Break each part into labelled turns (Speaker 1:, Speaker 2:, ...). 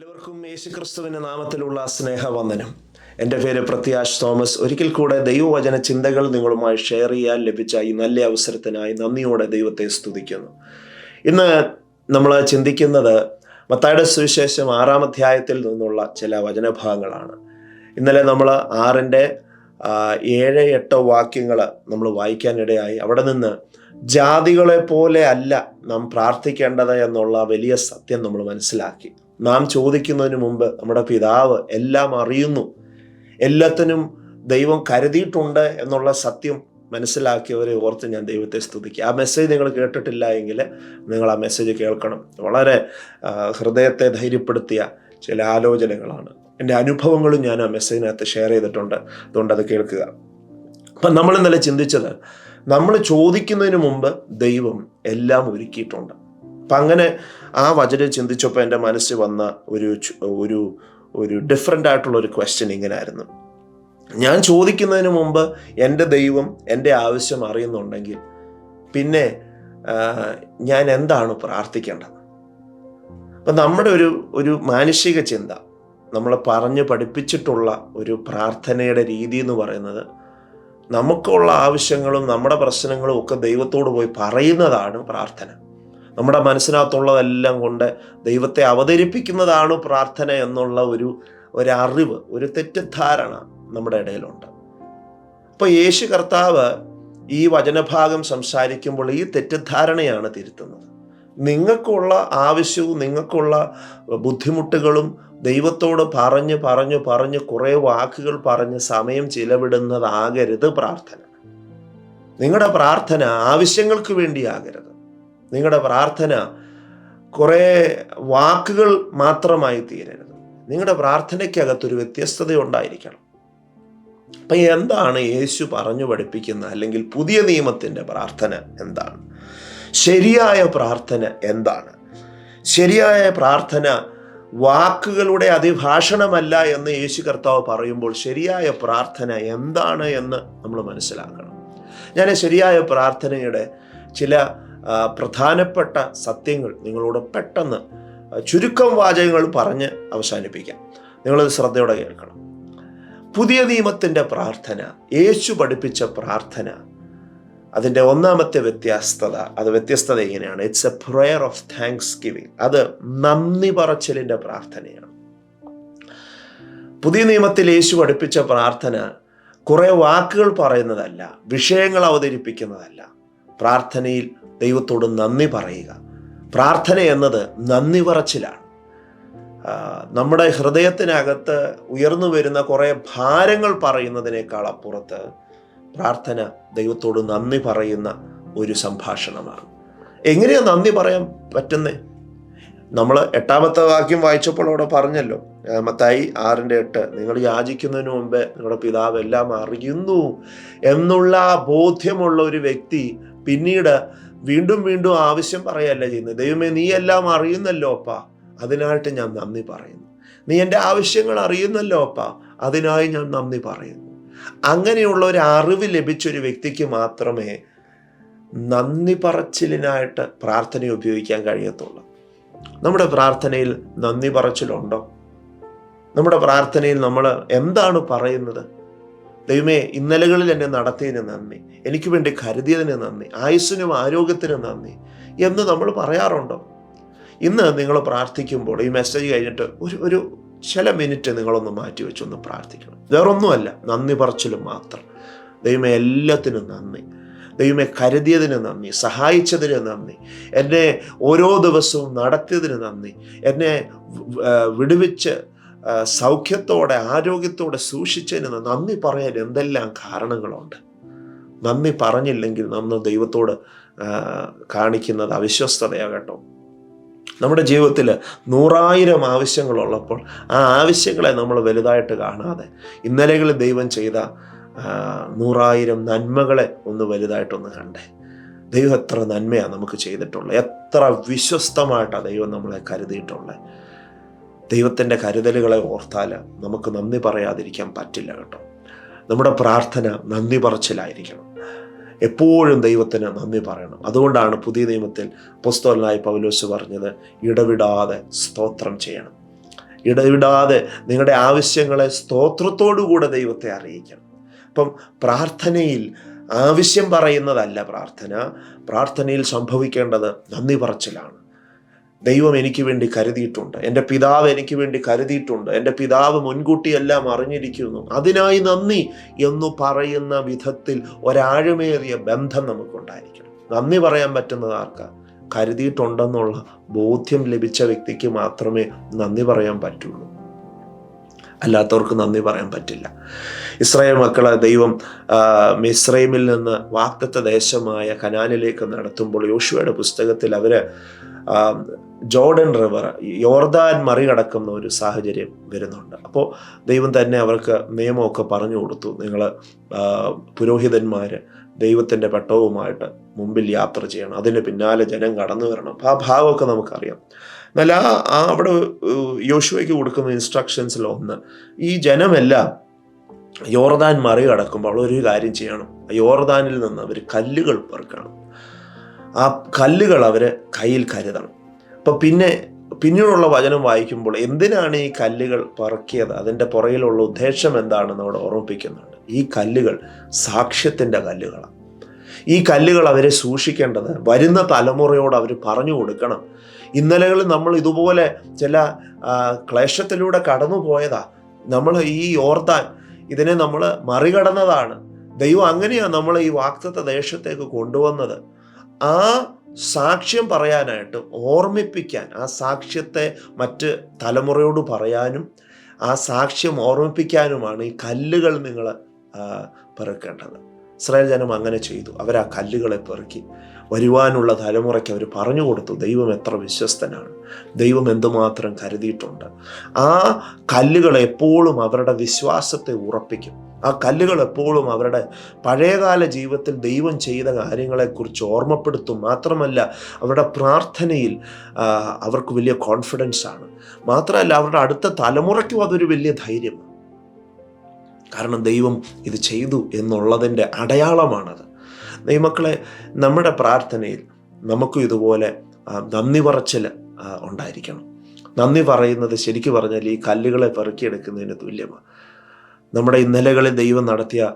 Speaker 1: എല്ലാവർക്കും യേശുക്രിസ്തുവിന്റെ നാമത്തിലുള്ള സ്നേഹവന്ദനം. എന്റെ പേര് പ്രത്യാശ് തോമസ്. ഒരിക്കൽ കൂടെ ദൈവവചന ചിന്തകൾ നിങ്ങളുമായി ഷെയർ ചെയ്യാൻ ലഭിച്ച ഈ നല്ല അവസരത്തിനായി നന്ദിയോടെ ദൈവത്തെ സ്തുതിക്കുന്നു. ഇന്ന് നമ്മൾ ചിന്തിക്കുന്നത് മത്തായുടെ സുവിശേഷം ആറാം അധ്യായത്തിൽ നിന്നുള്ള ചില വചനഭാഗങ്ങളാണ്. ഇന്നലെ നമ്മൾ ആറിന്റെ ഏഴ് എട്ട് വാക്യങ്ങൾ നമ്മൾ വായിക്കാനിടയായി. അവിടെ നിന്ന് ജാതികളെ പോലെ അല്ല നാം പ്രാർത്ഥിക്കേണ്ടത് എന്നുള്ള വലിയ സത്യം നമ്മൾ മനസ്സിലാക്കി. നാം ചോദിക്കുന്നതിന് മുമ്പ് നമ്മുടെ പിതാവ് എല്ലാം അറിയുന്നു. എല്ലാത്തിനും ദൈവം കരുതിയിട്ടുണ്ട് എന്നുള്ള സത്യം മനസ്സിലാക്കിയവരെ ഓർത്ത് ഞാൻ ദൈവത്തെ സ്തുതിക്കുക ആ മെസ്സേജ് നിങ്ങൾ കേട്ടിട്ടില്ല എങ്കിൽ നിങ്ങൾ ആ മെസ്സേജ് കേൾക്കണം. വളരെ ഹൃദയത്തെ ധൈര്യപ്പെടുത്തിയ ചില ആലോചനകളാണ്. എന്റെ അനുഭവങ്ങളും ഞാൻ ആ മെസ്സേജിനകത്ത് ഷെയർ ചെയ്തിട്ടുണ്ട്. അതുകൊണ്ട് അത് കേൾക്കുക. അപ്പം നമ്മൾ ഇന്നലെ ചിന്തിച്ചത് നമ്മൾ ചോദിക്കുന്നതിന് മുമ്പ് ദൈവം എല്ലാം ഒരുക്കിയിട്ടുണ്ട്. അപ്പം അങ്ങനെ ആ വചനം ചിന്തിച്ചപ്പോൾ എന്റെ മനസ്സിൽ വന്ന ഒരു ഒരു ഒരു ഡിഫറെന്റ് ആയിട്ടുള്ള ഒരു ക്വസ്റ്റ്യൻ ഇങ്ങനെ ആയിരുന്നു ഞാൻ ചോദിക്കുന്നതിന് മുമ്പ് എന്റെ ദൈവം എന്റെ ആവശ്യം അറിയുന്നുണ്ടെങ്കിൽ പിന്നെ ഞാൻ എന്താണ് പ്രാർത്ഥിക്കേണ്ടത്? അപ്പം നമ്മുടെ ഒരു ഒരു മാനുഷിക ചിന്ത നമ്മൾ പറഞ്ഞ് പഠിപ്പിച്ചിട്ടുള്ള ഒരു പ്രാർത്ഥനയുടെ രീതി എന്ന് പറയുന്നത് നമുക്കുള്ള ആവശ്യങ്ങളും നമ്മുടെ പ്രശ്നങ്ങളും ഒക്കെ ദൈവത്തോട് പോയി പറയുന്നതാണ് പ്രാർത്ഥന. നമ്മുടെ മനസ്സിനകത്തുള്ളതെല്ലാം കൊണ്ട് ദൈവത്തെ അവതരിപ്പിക്കുന്നതാണ് പ്രാർത്ഥന എന്നുള്ള ഒരു ഒരറിവ് ഒരു തെറ്റിദ്ധാരണ നമ്മുടെ ഇടയിലുണ്ട്. അപ്പോൾ യേശു കർത്താവ് ഈ വചനഭാഗം സംസാരിക്കുമ്പോൾ ഈ തെറ്റിദ്ധാരണയാണ് തിരുത്തുന്നത്. നിങ്ങൾക്കുള്ള ആവശ്യവും നിങ്ങൾക്കുള്ള ബുദ്ധിമുട്ടുകളും ദൈവത്തോട് പറഞ്ഞ് പറഞ്ഞ് പറഞ്ഞ് കുറേ വാക്കുകൾ പറഞ്ഞ് സമയം ചിലവിടുന്നതാകരുത് പ്രാർത്ഥന. നിങ്ങളുടെ പ്രാർത്ഥന ആവശ്യങ്ങൾക്ക് വേണ്ടിയാകരുത്. നിങ്ങളുടെ പ്രാർത്ഥന കുറേ വാക്കുകൾ മാത്രമായി തീരരുത്. നിങ്ങളുടെ പ്രാർത്ഥനയ്ക്കകത്തൊരു വ്യത്യസ്തത ഉണ്ടായിരിക്കണം. അപ്പം എന്താണ് യേശു പറഞ്ഞു പഠിപ്പിക്കുന്ന അല്ലെങ്കിൽ പുതിയ നിയമത്തിന്റെ പ്രാർത്ഥന എന്താണ്? ശരിയായ പ്രാർത്ഥന എന്താണ്? ശരിയായ പ്രാർത്ഥന വാക്കുകളുടെ അതിഭാഷണമല്ല എന്ന് യേശു കർത്താവ് പറയുമ്പോൾ ശരിയായ പ്രാർത്ഥന എന്താണ് എന്ന് നമ്മൾ മനസ്സിലാക്കണം. ഞാൻ ശരിയായ പ്രാർത്ഥനയുടെ ചില പ്രധാനപ്പെട്ട സത്യങ്ങൾ നിങ്ങളോട് പെട്ടെന്ന് ചുരുക്കം വാചകങ്ങൾ പറഞ്ഞ് അവസാനിപ്പിക്കാം. നിങ്ങളത് ശ്രദ്ധയോടെ കേൾക്കണം. പുതിയ നിയമത്തിന്റെ പ്രാർത്ഥന യേശു പഠിപ്പിച്ച പ്രാർത്ഥന അതിന്റെ ഒന്നാമത്തെ വ്യത്യസ്തത അത് വ്യത്യസ്തത എങ്ങനെയാണ്? It's a prayer of thanksgiving അത് നന്ദി പറച്ചിലിന്റെ പ്രാർത്ഥനയാണ്. പുതിയ നിയമത്തിൽ യേശു പഠിപ്പിച്ച പ്രാർത്ഥന കുറേ വാക്കുകൾ പറയുന്നതല്ല വിഷയങ്ങൾ അവതരിപ്പിക്കുന്നതല്ല. പ്രാർത്ഥനയിൽ ദൈവത്തോട് നന്ദി പറയുക. പ്രാർത്ഥന എന്നത് നന്ദി പറച്ചിലാണ്. നമ്മുടെ ഹൃദയത്തിനകത്ത് ഉയർന്നു വരുന്ന കുറേ ഭാരങ്ങൾ പറയുന്നതിനേക്കാൾ അപ്പുറത്ത് പ്രാർത്ഥന ദൈവത്തോട് നന്ദി പറയുന്ന ഒരു സംഭാഷണമാണ്. എങ്ങനെയാ നന്ദി പറയാൻ പറ്റുന്നേ? നമ്മൾ എട്ടാമത്തെ വാക്യം വായിച്ചപ്പോൾ അവിടെ പറഞ്ഞല്ലോ മത്തായി ആറിന്റെ എട്ട് നിങ്ങൾ യാചിക്കുന്നതിന് മുമ്പേ നിങ്ങളുടെ പിതാവ് എല്ലാം അറിയുന്നു എന്നുള്ള ബോധ്യമുള്ള ഒരു വ്യക്തി പിന്നീട് വീണ്ടും വീണ്ടും ആവശ്യം പറയല്ല ചെയ്യുന്നത്. ദൈവമേ നീ എല്ലാം അറിയുന്നല്ലോ അപ്പ. അതിനായിട്ട് ഞാൻ നന്ദി പറയുന്നു. നീ എന്റെ ആവശ്യങ്ങൾ അറിയുന്നല്ലോ അപ്പ. അതിനായി ഞാൻ നന്ദി പറയുന്നു. അങ്ങനെയുള്ള ഒരു അറിവ് ലഭിച്ച ഒരു വ്യക്തിക്ക് മാത്രമേ നന്ദി പറച്ചിലിനായിട്ട് പ്രാർത്ഥന ഉപയോഗിക്കാൻ കഴിയത്തുള്ളൂ. നമ്മുടെ പ്രാർത്ഥനയിൽ നന്ദി പറച്ചിലുണ്ടോ? നമ്മുടെ പ്രാർത്ഥനയിൽ നമ്മൾ എന്താണ് പറയുന്നത്? ദൈവമേ ഇന്നലകളിൽ എന്നെ നടത്തിയതിന് നന്ദി. എനിക്ക് വേണ്ടി കരുതിയതിന് നന്ദി. ആയുസ്സിനും ആരോഗ്യത്തിനും നന്ദി. എന്ന് നമ്മൾ പറയാറുണ്ടോ? ഇന്ന് നിങ്ങൾ പ്രാർത്ഥിക്കുമ്പോൾ ഈ മെസ്സേജ് കഴിഞ്ഞിട്ട് ഒരു ഒരു ചില മിനിറ്റ് നിങ്ങളൊന്ന് മാറ്റി വെച്ചൊന്ന് പ്രാർത്ഥിക്കണം. വേറൊന്നുമല്ല നന്ദി പറച്ചിലും മാത്രം. ദൈവമേ എല്ലാത്തിനും നന്ദി. ദൈവമേ കരുതിയതിന് നന്ദി. സഹായിച്ചതിന് നന്ദി. എന്നെ ഓരോ ദിവസവും നടത്തിയതിന് നന്ദി. എന്നെ വിടുവിച്ച് സൗഖ്യത്തോടെ ആരോഗ്യത്തോടെ സൂക്ഷിച്ചതിന് നന്ദി പറയാൻ എന്തെല്ലാം കാരണങ്ങളുണ്ട്? നന്ദി പറഞ്ഞില്ലെങ്കിൽ നമ്മൾ ദൈവത്തോട് കാണിക്കുന്നത് അവിശ്വസ്തതയാകട്ടോ നമ്മുടെ ജീവിതത്തിൽ നൂറായിരം ആവശ്യങ്ങളുള്ളപ്പോൾ ആ ആവശ്യങ്ങളെ നമ്മൾ വലുതായിട്ട് കാണാതെ ഇന്നലകളിൽ ദൈവം ചെയ്ത നൂറായിരം നന്മകളെ ഒന്ന് വലുതായിട്ടൊന്ന് കണ്ടേ. ദൈവം എത്ര നന്മയാണ് നമുക്ക് ചെയ്തിട്ടുള്ളത്. എത്ര വിശ്വസ്തമായിട്ടാണ് ദൈവം നമ്മളെ കരുതിയിട്ടുള്ളത്. ദൈവത്തിന്റെ കരുതലുകളെ ഓർത്താൽ നമുക്ക് നന്ദി പറയാതിരിക്കാൻ പറ്റില്ല കേട്ടോ. നമ്മുടെ പ്രാർത്ഥന നന്ദി പറച്ചിലായിരിക്കണം. എപ്പോഴും ദൈവത്തിന് നന്ദി പറയണം. അതുകൊണ്ടാണ് പുതിയ നിയമത്തിൽ പുസ്തകനായി പൗലോസ് പറഞ്ഞത് ഇടവിടാതെ സ്തോത്രം ചെയ്യണം. ഇടവിടാതെ നിങ്ങളുടെ ആവശ്യങ്ങളെ സ്തോത്രത്തോടുകൂടെ ദൈവത്തെ അറിയിക്കണം. അപ്പം പ്രാർത്ഥനയിൽ ആവശ്യം പറയുന്നതല്ല പ്രാർത്ഥന. പ്രാർത്ഥനയിൽ സംഭവിക്കേണ്ടത് നന്ദി പറച്ചിലാണ്. ദൈവം എനിക്ക് വേണ്ടി കരുതിയിട്ടുണ്ട്. എന്റെ പിതാവ് എനിക്ക് വേണ്ടി കരുതിയിട്ടുണ്ട്. എന്റെ പിതാവ് മുൻകൂട്ടി എല്ലാം അറിഞ്ഞിരിക്കുന്നു. അതിനായി നന്ദി എന്നു പറയുന്ന വിധത്തിൽ ഒരാഴമേറിയ ബന്ധം നമുക്കുണ്ടായിരിക്കണം. നന്ദി പറയാൻ പറ്റുന്നത് ആർക്കാ? കരുതിയിട്ടുണ്ടെന്നുള്ള ബോധ്യം ലഭിച്ച വ്യക്തിക്ക് മാത്രമേ നന്ദി പറയാൻ പറ്റുള്ളൂ. അല്ലാത്തവർക്ക് നന്ദി പറയാൻ പറ്റില്ല. ഇസ്രായേൽ മക്കളെ ദൈവം മിസ്രൈമിൽ നിന്ന് വാക്തത്വ ദേശമായ കനാലിലേക്ക് നടത്തുമ്പോൾ യോശുവയുടെ പുസ്തകത്തിൽ അവർ ജോർഡൻ റിവർ യോർദാൻ മറികടക്കുന്ന ഒരു സാഹചര്യം വരുന്നുണ്ട്. അപ്പോൾ ദൈവം തന്നെ അവർക്ക് നിയമമൊക്കെ പറഞ്ഞു കൊടുത്തു. നിങ്ങൾ പുരോഹിതന്മാർ ദൈവത്തിന്റെ പട്ടവുമായിട്ട് മുമ്പിൽ യാത്ര ചെയ്യണം. അതിന് പിന്നാലെ ജനം കടന്നു വരണം. ആ ഭാഗമൊക്കെ നമുക്കറിയാം. എന്നാൽ ആ ആ അവിടെ യോശുവയ്ക്ക് കൊടുക്കുന്ന ഇൻസ്ട്രക്ഷൻസിൽ ഒന്ന് ഈ ജനമെല്ലാം യോർദാൻ മറികടക്കുമ്പോൾ ഒരു കാര്യം ചെയ്യണം. യോർദാനിൽ നിന്ന് അവർ കല്ലുകൾ പെറുക്കണം. ആ കല്ലുകൾ അവർ കയ്യിൽ കരുതണം. അപ്പം പിന്നെ പിന്നീടുള്ള വചനം വായിക്കുമ്പോൾ എന്തിനാണ് ഈ കല്ലുകൾ പറക്കിയത്? അതിന്റെ പുറകിലുള്ള ഉദ്ദേശം എന്താണെന്ന് അവിടെ ഓർമ്മിപ്പിക്കുന്നുണ്ട്. ഈ കല്ലുകൾ സാക്ഷ്യത്തിന്റെ കല്ലുകളാണ്. ഈ കല്ലുകൾ അവരെ സൂക്ഷിക്കേണ്ടത് വരുന്ന തലമുറയോട് അവർ പറഞ്ഞു കൊടുക്കണം. ഇന്നലകളിൽ നമ്മൾ ഇതുപോലെ ചില ക്ലേശത്തിലൂടെ കടന്നു പോയതാ. നമ്മൾ ഈ ഓർത്താൻ ഇതിനെ നമ്മൾ മറികടന്നതാണ്. ദൈവം അങ്ങനെയാണ് നമ്മൾ ഈ വാക്തത്വ ദേശത്തേക്ക് കൊണ്ടുവന്നത്. ആ സാക്ഷ്യം പറയാനായിട്ട് ഓർമ്മിപ്പിക്കാൻ ആ സാക്ഷ്യത്തെ മറ്റ് തലമുറയോട് പറയാനും ആ സാക്ഷ്യം ഓർമ്മിപ്പിക്കാനുമാണ് ഈ കല്ലുകൾ നിങ്ങൾ പെറുക്കേണ്ടത്. ഇസ്രായേൽ ജനം അങ്ങനെ ചെയ്തു. അവർ ആ കല്ലുകളെ പെറുക്കി വരുവാനുള്ള തലമുറയ്ക്ക് അവർ പറഞ്ഞു കൊടുത്തു ദൈവം എത്ര വിശ്വസ്തനാണ്. ദൈവം എന്തുമാത്രം കരുതിയിട്ടുണ്ട്. ആ കല്ലുകൾ എപ്പോഴും അവരുടെ വിശ്വാസത്തെ ഉറപ്പിക്കും. ആ കല്ലുകൾ എപ്പോഴും അവരുടെ പഴയകാല ജീവിതത്തിൽ ദൈവം ചെയ്ത കാര്യങ്ങളെക്കുറിച്ച് ഓർമ്മപ്പെടുത്തും. മാത്രമല്ല അവരുടെ പ്രാർത്ഥനയിൽ അവർക്ക് വലിയ കോൺഫിഡൻസ് ആണ്. മാത്രമല്ല അവരുടെ അടുത്ത തലമുറയ്ക്കും അതൊരു വലിയ ധൈര്യമാണ്. കാരണം ദൈവം ഇത് ചെയ്തു എന്നുള്ളതിന്റെ അടയാളമാണത്. ദൈവമക്കളെ നമ്മുടെ പ്രാർത്ഥനയിൽ നമുക്കും ഇതുപോലെ നന്ദി പറച്ചിൽ ഉണ്ടായിരിക്കണം. നന്ദി പറയുന്നത് ശരിക്കു പറഞ്ഞാൽ ഈ കല്ലുകളെ പെറുക്കിയെടുക്കുന്നതിന് തുല്യമാണ് നമ്മുടെ ഇന്നലകളിൽ ദൈവം നടത്തിയ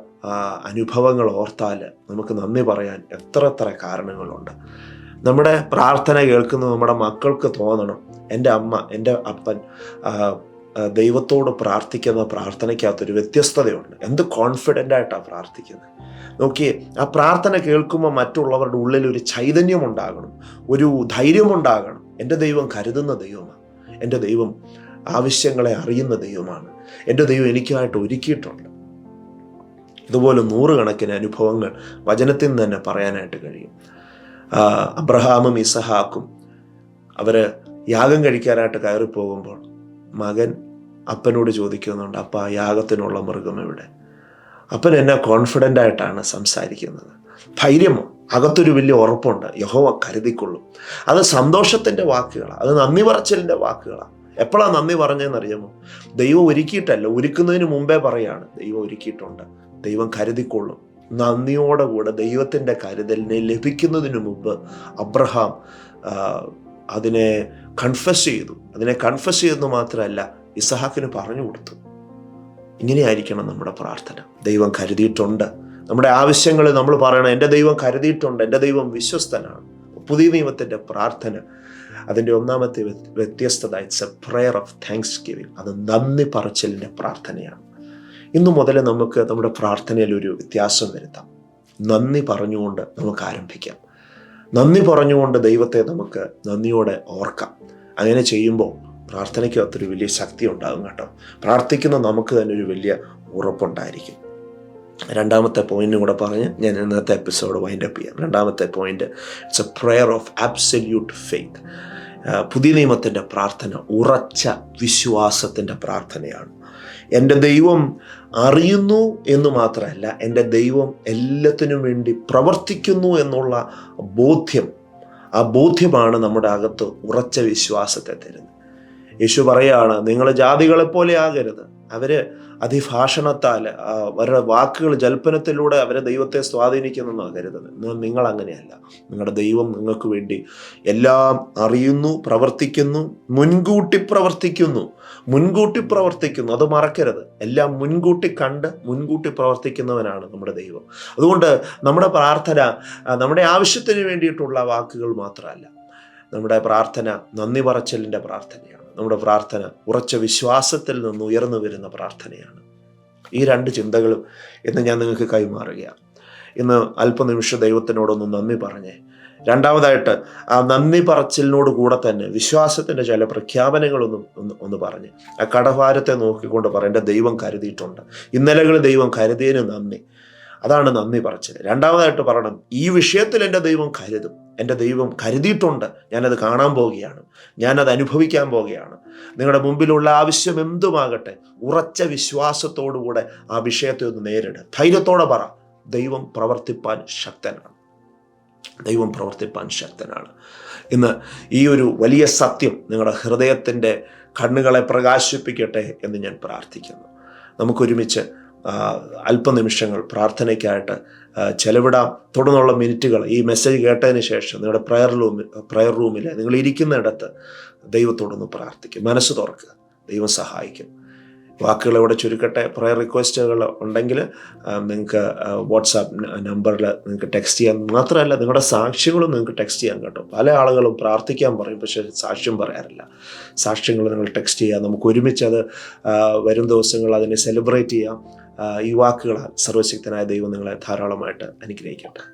Speaker 1: അനുഭവങ്ങൾ ഓർത്താൽ നമുക്ക് നന്ദി പറയാൻ എത്ര എത്ര കാരണങ്ങളുണ്ട്. നമ്മുടെ പ്രാർത്ഥന കേൾക്കുന്നത് നമ്മുടെ മക്കൾക്ക് തോന്നണം. എന്റെ അമ്മ എന്റെ അപ്പൻ ദൈവത്തോട് പ്രാർത്ഥിക്കുന്ന പ്രാർത്ഥനയ്ക്കകത്തൊരു വ്യത്യസ്തതയുണ്ട്. എന്ത് കോൺഫിഡന്റ് ആയിട്ടാണ് പ്രാർത്ഥിക്കുന്നത് നോക്കിയേ ആ പ്രാർത്ഥന കേൾക്കുമ്പോൾ മറ്റുള്ളവരുടെ ഉള്ളിൽ ഒരു ചൈതന്യം ഉണ്ടാകണം ഒരു ധൈര്യം ഉണ്ടാകണം എന്റെ ദൈവം കരുതുന്ന ദൈവമാണ്. എന്റെ ദൈവം ആവശ്യങ്ങളെ അറിയുന്ന ദൈവമാണ്. എന്റെ ദൈവം എനിക്കായിട്ട് ഒരുക്കിയിട്ടുണ്ട്. ഇതുപോലെ നൂറുകണക്കിന് അനുഭവങ്ങൾ വചനത്തിൽ നിന്ന് തന്നെ പറയാനായിട്ട് കഴിയും. അബ്രഹാമും ഇസഹാക്കും അവർ യാഗം കഴിക്കാനായിട്ട് കയറി പോകുമ്പോൾ മകൻ അപ്പനോട് ചോദിക്കുന്നുണ്ട് അപ്പ ആ യാഗത്തിനുള്ള മൃഗം എവിടെ? അപ്പൻ എന്നെ കോൺഫിഡന്റ് ആയിട്ടാണ് സംസാരിക്കുന്നത്. ധൈര്യമോ? അകത്തൊരു വലിയ ഉറപ്പുണ്ട്. യഹോവ കരുതിക്കൊള്ളും. അത് സന്തോഷത്തിന്റെ വാക്കുകളാണ് അത് നന്ദി പറച്ചിലിന്റെ വാക്കുകളാണ് എപ്പോഴാണ് നന്ദി പറഞ്ഞതെന്നറിയാമോ ദൈവം ഒരുക്കിയിട്ടല്ല ഒരുക്കുന്നതിന് മുമ്പേ പറയാണ് ദൈവം ഒരുക്കിയിട്ടുണ്ട്. ദൈവം കരുതിക്കൊള്ളും. നന്ദിയോടെ കൂടെ ദൈവത്തിന്റെ കരുതലിനെ ലഭിക്കുന്നതിന് മുമ്പ് അബ്രഹാം അതിനെ കൺഫസ് ചെയ്തു. അതിനെ കൺഫസ് ചെയ്തെന്ന് മാത്രമല്ല ഇസഹാക്കിന് പറഞ്ഞു കൊടുത്തു. ഇങ്ങനെയായിരിക്കണം നമ്മുടെ പ്രാർത്ഥന. ദൈവം കരുതിയിട്ടുണ്ട്. നമ്മുടെ ആവശ്യങ്ങൾ നമ്മൾ പറയണം എന്റെ ദൈവം കരുതിയിട്ടുണ്ട് എന്റെ ദൈവം വിശ്വസ്തനാണ്. പുതിയ നിയമത്തിന്റെ പ്രാർത്ഥന. അതിന്റെ ഒന്നാമത്തെ വ്യത്യസ്തത it's a prayer of thanksgiving അത് നന്ദി പറച്ചിലിന്റെ പ്രാർത്ഥനയാണ്. ഇന്നു മുതൽ നമുക്ക് നമ്മുടെ പ്രാർത്ഥനയിൽ ഒരു വ്യത്യാസം വരുത്താം. നന്ദി പറഞ്ഞുകൊണ്ട് നമുക്ക് ആരംഭിക്കാം. നന്ദി പറഞ്ഞുകൊണ്ട് ദൈവത്തെ നമുക്ക് നന്ദിയോടെ ഓർക്കാം. അങ്ങനെ ചെയ്യുമ്പോൾ പ്രാർത്ഥനയ്ക്ക് അത്രയൊരു വലിയ ശക്തി ഉണ്ടാകും കേട്ടോ. പ്രാർത്ഥിക്കുന്ന നമുക്ക് തന്നെ ഒരു വലിയ ഉറപ്പുണ്ടായിരിക്കും. രണ്ടാമത്തെ പോയിന്റും കൂടെ പറഞ്ഞ് ഞാൻ ഇന്നത്തെ എപ്പിസോഡ് വൈൻഡ് അപ്പ് ചെയ്യാം. രണ്ടാമത്തെ point it's a prayer of absolute faith പുതിയ നിയമത്തിന്റെ പ്രാർത്ഥന ഉറച്ച വിശ്വാസത്തിന്റെ പ്രാർത്ഥനയാണ്. എന്റെ ദൈവം അറിയുന്നു എന്ന് മാത്രമല്ല എന്റെ ദൈവം എല്ലാത്തിനും വേണ്ടി പ്രവർത്തിക്കുന്നു എന്നുള്ള ബോധ്യം ആ ബോധ്യമാണ് നമ്മുടെ അകത്ത് ഉറച്ച വിശ്വാസത്തെ തരുന്നത്. യേശു പറയാണ് നിങ്ങൾ ജാതികളെ പോലെ ആകരുത്. അവർ അതിഭാഷണത്താൽ അവരുടെ വാക്കുകൾ ജൽപ്പനത്തിലൂടെ അവരെ ദൈവത്തെ സ്വാധീനിക്കുന്നെന്നാകരുത് എന്നാൽ നിങ്ങൾ അങ്ങനെയല്ല. നിങ്ങളുടെ ദൈവം നിങ്ങൾക്ക് വേണ്ടി എല്ലാം അറിയുന്നു പ്രവർത്തിക്കുന്നു മുൻകൂട്ടി പ്രവർത്തിക്കുന്നു മുൻകൂട്ടി പ്രവർത്തിക്കുന്നു. അത് മറക്കരുത്. എല്ലാം മുൻകൂട്ടി കണ്ട് മുൻകൂട്ടി പ്രവർത്തിക്കുന്നവനാണ് നമ്മുടെ ദൈവം. അതുകൊണ്ട് നമ്മുടെ പ്രാർത്ഥന നമ്മുടെ ആവശ്യത്തിന് വേണ്ടിയിട്ടുള്ള വാക്കുകൾ മാത്രമല്ല നമ്മുടെ പ്രാർത്ഥന നന്ദി പറച്ചലിന്റെ പ്രാർത്ഥനയാണ്. നമ്മുടെ പ്രാർത്ഥന ഉറച്ച വിശ്വാസത്തിൽ നിന്ന് ഉയർന്നു വരുന്ന പ്രാർത്ഥനയാണ്. ഈ രണ്ട് ചിന്തകളും ഇന്ന് ഞാൻ നിങ്ങൾക്ക് കൈമാറുകയാണ്. ഇന്ന് അല്പനിമിഷ ദൈവത്തിനോടൊന്ന് നന്ദി പറഞ്ഞേ രണ്ടാമതായിട്ട് ആ നന്ദി പറച്ചിലിനോട് കൂടെ തന്നെ വിശ്വാസത്തിന്റെ ചില പ്രഖ്യാപനങ്ങളൊന്നും ഒന്ന് ഒന്ന് പറഞ്ഞ് ആ കടഭാരത്തെ നോക്കിക്കൊണ്ട് പറയേണ്ട ദൈവം കരുതിയിട്ടുണ്ട്. ഇന്നലകൾ ദൈവം കരുതിയതിന് നന്ദി. അതാണ് നന്ദി പറച്ചിൽ രണ്ടാമതായിട്ട് പറയണം ഈ വിഷയത്തിൽ എന്റെ ദൈവം കരുതും. എന്റെ ദൈവം കരുതിയിട്ടുണ്ട് ഞാനത് കാണാൻ പോവുകയാണ്. ഞാനത് അനുഭവിക്കാൻ പോവുകയാണ്. നിങ്ങളുടെ മുമ്പിലുള്ള ആവശ്യം എന്തുമാകട്ടെ ഉറച്ച വിശ്വാസത്തോടുകൂടെ ആ വിഷയത്തെ ഒന്ന് നേരിടുക ധൈര്യത്തോടെ പറ ദൈവം പ്രവർത്തിപ്പാൻ ശക്തനാണ്. ദൈവം പ്രവർത്തിപ്പാൻ ശക്തനാണ്. ഇന്ന് ഈ ഒരു വലിയ സത്യം നിങ്ങളുടെ ഹൃദയത്തിന്റെ കണ്ണുകളെ പ്രകാശിപ്പിക്കട്ടെ എന്ന് ഞാൻ പ്രാർത്ഥിക്കുന്നു. നമുക്കൊരുമിച്ച് അല്പനിമിഷങ്ങൾ പ്രാർത്ഥനയ്ക്കായിട്ട് ചെലവിടാം. തുടർന്നുള്ള മിനിറ്റുകൾ ഈ മെസ്സേജ് കേട്ടതിന് ശേഷം നിങ്ങളുടെ പ്രയർ റൂമിൽ പ്രയർ റൂമിൽ നിങ്ങൾ ഇരിക്കുന്നിടത്ത് ദൈവത്തോടൊന്ന് പ്രാർത്ഥിക്കും. മനസ്സ് തുറക്കുക. ദൈവം സഹായിക്കും. വാക്കുകൾ ഇവിടെ ചുരുക്കട്ടെ. പ്രയർ റിക്വസ്റ്റുകൾ ഉണ്ടെങ്കിൽ നിങ്ങൾക്ക് വാട്സാപ്പ് നമ്പറിൽ നിങ്ങൾക്ക് ടെക്സ്റ്റ് ചെയ്യാൻ മാത്രമല്ല നിങ്ങളുടെ സാക്ഷ്യങ്ങളും നിങ്ങൾക്ക് ടെക്സ്റ്റ് ചെയ്യാൻ കേട്ടോ. പല ആളുകളും പ്രാർത്ഥിക്കാൻ പറയും പക്ഷേ സാക്ഷ്യം പറയാറില്ല. സാക്ഷ്യങ്ങൾ നിങ്ങൾ ടെക്സ്റ്റ് ചെയ്യുക നമുക്ക് ഒരുമിച്ച് അത് വരും ദിവസങ്ങൾ അതിനെ സെലിബ്രേറ്റ് ചെയ്യാം. ഈ വാക്കുകളാൽ സർവശക്തനായ ദൈവം നിങ്ങളെ ധാരാളമായിട്ട് അനുഗ്രഹിക്കട്ടെ.